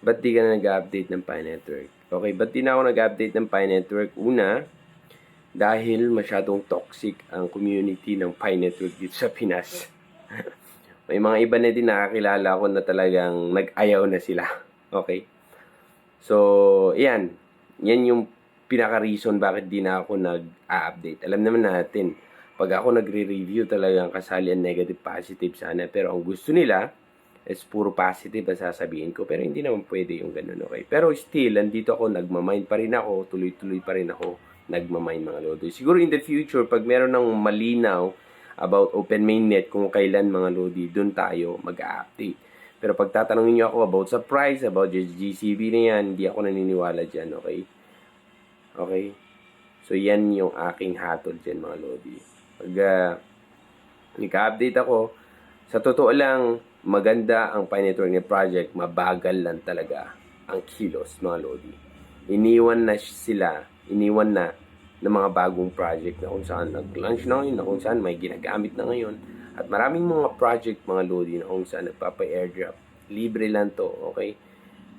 ba't di ka na nag-update ng Pi Network? Okay, ba't di na ako nag-update ng Pi Network? Una, dahil masyadong toxic ang community ng Pi Network dito sa Pinas. May mga iba na din nakakilala ko na talagang nag-ayaw na sila. Okay? So, yan. Yan yung pinaka-reason bakit di na ako nag-update. Alam naman natin, pag ako nagre-review talagang kasali ang negative positive sana. Pero ang gusto nila is puro positive ang sasabihin ko. Pero hindi naman pwede yung ganun, okay? Pero still, andito ako, nagmamind pa rin ako, tuloy-tuloy pa rin ako nagmamind mga lodi. Siguro in the future, pag meron ng malinaw about open mainnet kung kailan mga lodi, dun tayo mag-update. Pero pag tatanungin nyo ako about sa price, about GCB na yan, hindi ako naniniwala dyan, okay? Okay? So, yan yung aking hatol dyan, mga lodi. Pag uh, nag-update ako, sa totoo lang, maganda ang Pi Network ni Project, mabagal lang talaga ang kilos, mga lodi. Iniwan na sila, iniwan na ng mga bagong project na kung saan nag-launch na ngayon, na kung saan may ginagamit na ngayon. At maraming mga project, mga lodi, na kung saan nagpapa-airdrop. Libre lang to, okay?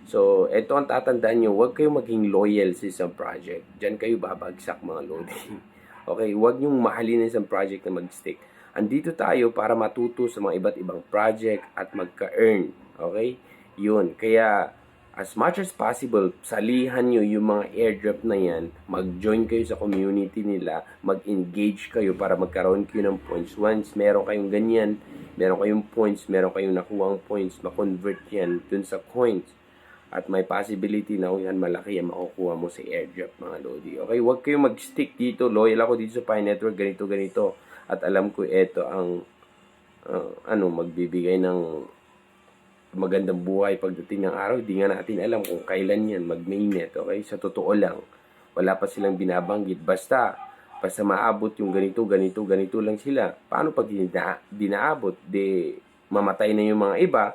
So, ito ang tatandaan nyo, huwag kayo maging loyal sa isang project. Diyan kayo babagsak, mga lodi. okay, huwag nyong mahalin ang isang project na mag-stick. Andito tayo para matuto sa mga iba't ibang project at magka-earn. Okay? Yun. Kaya, as much as possible, salihan nyo yung mga airdrop na yan, mag-join kayo sa community nila, mag-engage kayo para magkaroon kayo ng points. Once meron kayong ganyan, meron kayong points, meron kayong nakuha points, ma-convert yan dun sa coins. At may possibility na kung yan malaki ang makukuha mo sa airdrop mga lodi. Okay, huwag kayong mag-stick dito. Loyal ako dito sa Pi Network, ganito, ganito. At alam ko ito ang uh, ano, magbibigay ng magandang buhay pagdating ng araw, di nga natin alam kung kailan yan mag-mainnet, okay? Sa totoo lang, wala pa silang binabanggit. Basta, basta maabot yung ganito, ganito, ganito lang sila. Paano pag dina, dinaabot? Di, mamatay na yung mga iba,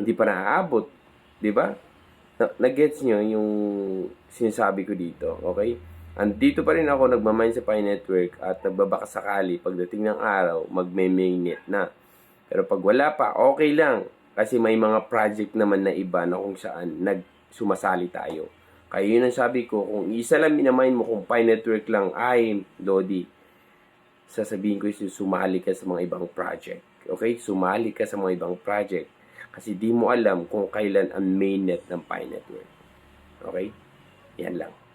hindi pa naaabot. Di ba? Na- Nag-gets nyo yung sinasabi ko dito, okay? Andito pa rin ako nagmamind sa Pi Network at nagbabaka sakali pagdating ng araw, magme-mainnet na. Pero pag wala pa, okay lang. Kasi may mga project naman na iba na kung saan nagsumasali tayo. Kaya yun ang sabi ko, kung isa lang minamind mo kung Pi Network lang, ay, Lodi, sasabihin ko is sumali ka sa mga ibang project. Okay? Sumali ka sa mga ibang project. Kasi di mo alam kung kailan ang mainnet ng Pi Network. Okay? Yan lang.